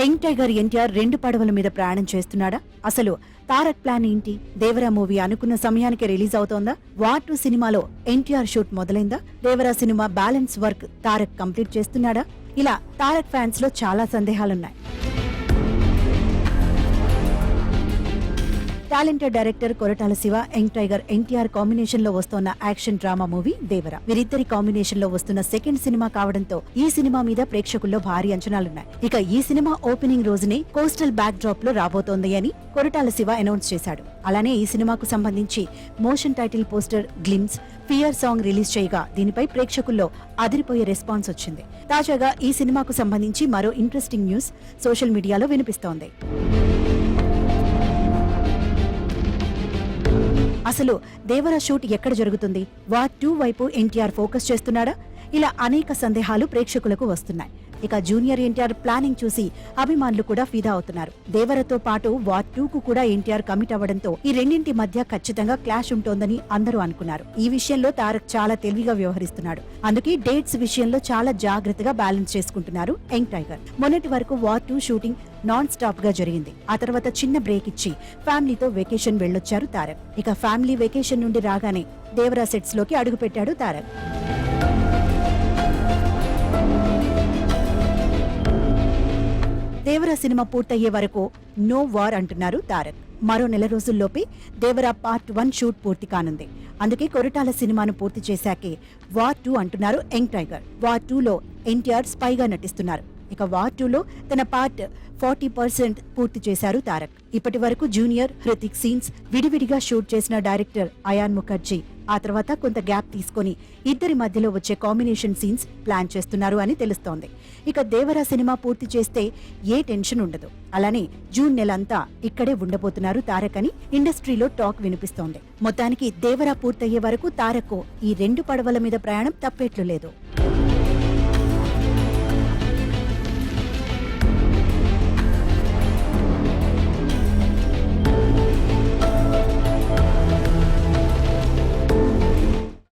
Young tiger NTR రెండు పడవల మీద ప్రయాణం చేస్తున్నాడా? అసలు తారక్ ప్లాన్ ఏంటి? దేవరా మూవీ అనుకున్న సమయానికి రిలీజ్ అవుతోందా? వార్ టూ సినిమాలో ఎన్టీఆర్ షూట్ మొదలైందా? Devara cinema balance work Tarak complete చేస్తున్నాడా? ఇలా తారక్ ఫ్యాన్స్లో చాలా సందేహాలున్నాయి. Talented director Koratala Siva young tiger NTR కాంబినేషన్లో వస్తున్న యాక్షన్ డ్రామా మూవీ దేవర. వీరిద్దరి కాంబినేషన్లో వస్తున్న సెకండ్ సినిమా కావడంతో ఈ సినిమా మీద ప్రేక్షకుల్లో భారీ అంచనాలున్నాయి. ఇక ఈ సినిమా ఓపెనింగ్ రోజునే కోస్టల్ బ్యాక్ డ్రాప్లో రాబోతోంది అని కొరటాల శివ అనౌన్స్ చేశాడు. అలానే ఈ సినిమాకు సంబంధించి motion title poster glimpse fear song release చేయగా దీనిపై ప్రేక్షకుల్లో అదిరిపోయే రెస్పాన్స్ వచ్చింది. తాజాగా ఈ సినిమాకు సంబంధించి మరో ఇంట్రెస్టింగ్ న్యూస్ సోషల్ మీడియాలో వినిపిస్తోంది. అసలు దేవర షూట్ ఎక్కడ జరుగుతుంది? వార్ టూ వైపు ఎన్టీఆర్ ఫోకస్ చేస్తున్నాడా? ఇలా అనేక సందేహాలు ప్రేక్షకులకు వస్తున్నాయి. ఇక జూనియర్ ఎన్టీఆర్ ప్లానింగ్ చూసి అభిమానులు కూడా ఫిదా అవుతున్నారు. దేవరతో పాటు వార్ టూ కు కూడా ఎన్టీఆర్ కమిట్ అవ్వడంతో ఈ రెండింటి మధ్య ఖచ్చితంగా క్లాష్ ఉంటోందని అందరూ అనుకున్నారు. ఈ విషయంలో తారక్ చాలా తెలివిగా వ్యవహరిస్తున్నాడు. అందుకే డేట్స్ విషయంలో చాలా జాగ్రత్తగా బ్యాలెన్స్ చేసుకుంటున్నారు యంగ్ టైగర్. మొన్నటి వరకు వార్ టూ షూటింగ్ నాన్ స్టాప్గా జరిగింది. ఆ తర్వాత చిన్న బ్రేక్ ఇచ్చి ఫ్యామిలీతో వెకేషన్ వెళ్ళొచ్చారు తారక్. ఇక ఫ్యామిలీ వెకేషన్ నుండి రాగానే దేవరా సెట్స్లోకి అడుగుపెట్టాడు తారక్. దేవరా సినిమా పూర్తయ్యే వరకు నో వార్ అంటున్నారు తారక్. మరో నెల రోజుల్లోపే దేవరా పార్ట్ వన్ షూట్ పూర్తి కానుంది. అందుకే కొరటాల సినిమాను పూర్తి చేశాకే వార్ టూ అంటున్నారు యంగ్ టైగర్. వార్ టూలో ఎన్టీఆర్ స్పైగా నటిస్తున్నారు. ఇక వార్ టూలో తన పార్ట్ ఫార్టీ పర్సెంట్ పూర్తి చేశారు తారక్. ఇప్పటి వరకు జూనియర్ హృతిక్ సీన్స్ విడివిడిగా షూట్ చేసిన డైరెక్టర్ అయాన్ ముఖర్జీ ఆ తర్వాత కొంత గ్యాప్ తీసుకొని ఇద్దరి మధ్యలో వచ్చే కాంబినేషన్ సీన్స్ ప్లాన్ చేస్తున్నారు అని తెలుస్తోంది. ఇక దేవరా సినిమా పూర్తి చేస్తే ఏ టెన్షన్ ఉండదు. అలానే జూన్ నెలంతా ఇక్కడే ఉండబోతున్నారు తారక్ అని ఇండస్ట్రీలో టాక్ వినిపిస్తోంది. మొత్తానికి దేవరా పూర్తయ్యే వరకు తారక్ ఈ రెండు పడవల మీద ప్రయాణం తప్పేట్లు లేదు.